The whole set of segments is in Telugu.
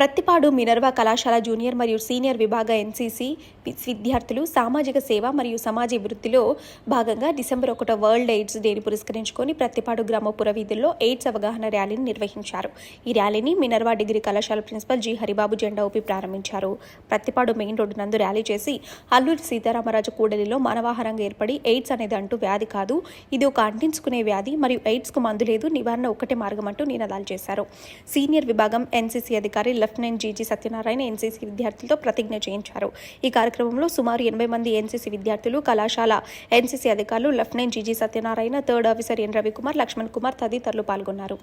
ప్రత్తిపాడు మినర్వా కళాశాల జూనియర్ మరియు సీనియర్ విభాగ ఎన్సీసీ విద్యార్థులు సామాజిక సేవ మరియు సమాజ వృత్తిలో భాగంగా డిసెంబర్ ఒకటో వరల్డ్ ఎయిడ్స్ డేని పురస్కరించుకొని ప్రత్తిపాడు గ్రామ పురవీధుల్లో ఎయిడ్స్ అవగాహన ర్యాలీని నిర్వహించారు. ఈ ర్యాలీని మినర్వా డిగ్రీ కళాశాల ప్రిన్సిపల్ జి. హరిబాబు జెండా ఊపి ప్రారంభించారు. ప్రత్తిపాడు మెయిన్ రోడ్డు నందు ర్యాలీ చేసి అల్లూరి సీతారామరాజు కూడలిలో మానవాహారంగా ఏర్పడి ఎయిడ్స్ అనేది అంటూ వ్యాధి కాదు. ఇది ఒక అంటించుకునే వ్యాధి. మరియు ఎయిడ్స్కు మందు లేదు. నివారణ ఒకటే మార్గం అంటూ నినాదాలు చేశారు. సీనియర్ విభాగం ఎన్సీసీ అధికారి లెఫ్టినెంట్ జీజీ సత్యనారాయణ ఎన్సీసీ విద్యార్థులతో ప్రతిజ్ఞ చేయించారు. ఈ కార్యక్రమంలో సుమారు ఎనభై మంది ఎన్సీసీ విద్యార్థులు కళాశాల ఎన్సీసీ అధికారులు lieutenant GG Satyanarayana third officer N Ravikumar Laxman Kumar తదితరులు పాల్గొన్నారు.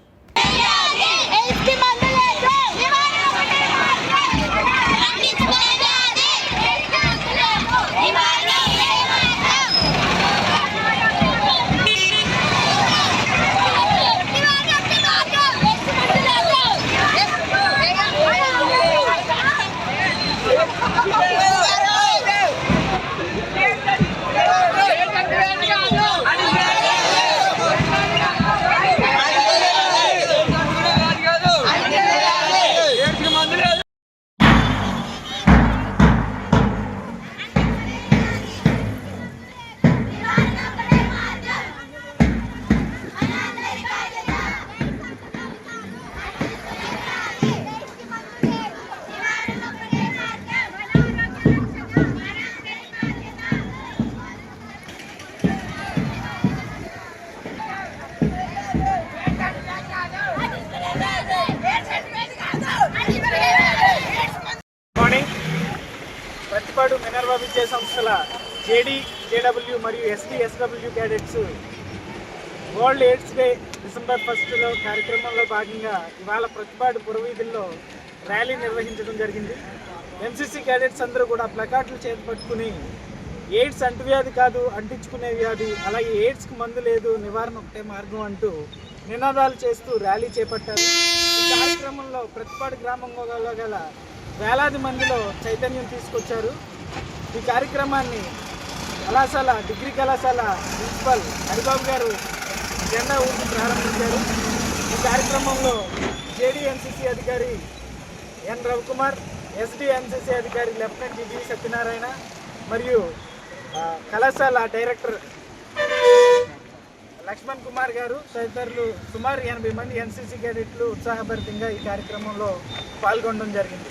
సర్వ విద్యా సంస్థల జేడి జేడబ్ల్యూ మరియు SD SW cadets world AIDS day December ఫస్ట్లో కార్యక్రమంలో భాగంగా ఇవాళ ప్రతిపాటు పురవీధుల్లో ర్యాలీ నిర్వహించడం జరిగింది. ఎంసీసీ క్యాడెట్స్ అందరూ కూడా ప్లకార్డులు చేపట్టుకుని ఎయిడ్స్ అంటువ్యాధి కాదు అంటించుకునే వ్యాధి అలాగే ఎయిడ్స్కి మందు లేదు నివారణ ఒకటే మార్గం అంటూ నినాదాలు చేస్తూ ర్యాలీ చేపట్టారు. ఈ కార్యక్రమంలో ప్రతిపాడు గ్రామంలో గల వేలాది మందిలో చైతన్యం తీసుకొచ్చారు. ఈ కార్యక్రమాన్ని కళాశాల డిగ్రీ కళాశాల ప్రిన్సిపల్ హరిబాబు గారు జెండా ఊపి ప్రారంభించారు. ఈ కార్యక్రమంలో జేడీఎన్సీసీ అధికారి ఎన్ రవికుమార్ ఎస్డిఎన్సీసీ అధికారి లెఫ్టినెంట్ జి సత్యనారాయణ మరియు కళాశాల డైరెక్టర్ లక్ష్మణ్ కుమార్ గారు తదితరులు సుమారు ఎనభై మంది ఎన్సీసీ క్యాడెట్లు ఉత్సాహభరితంగా ఈ కార్యక్రమంలో పాల్గొనడం జరిగింది.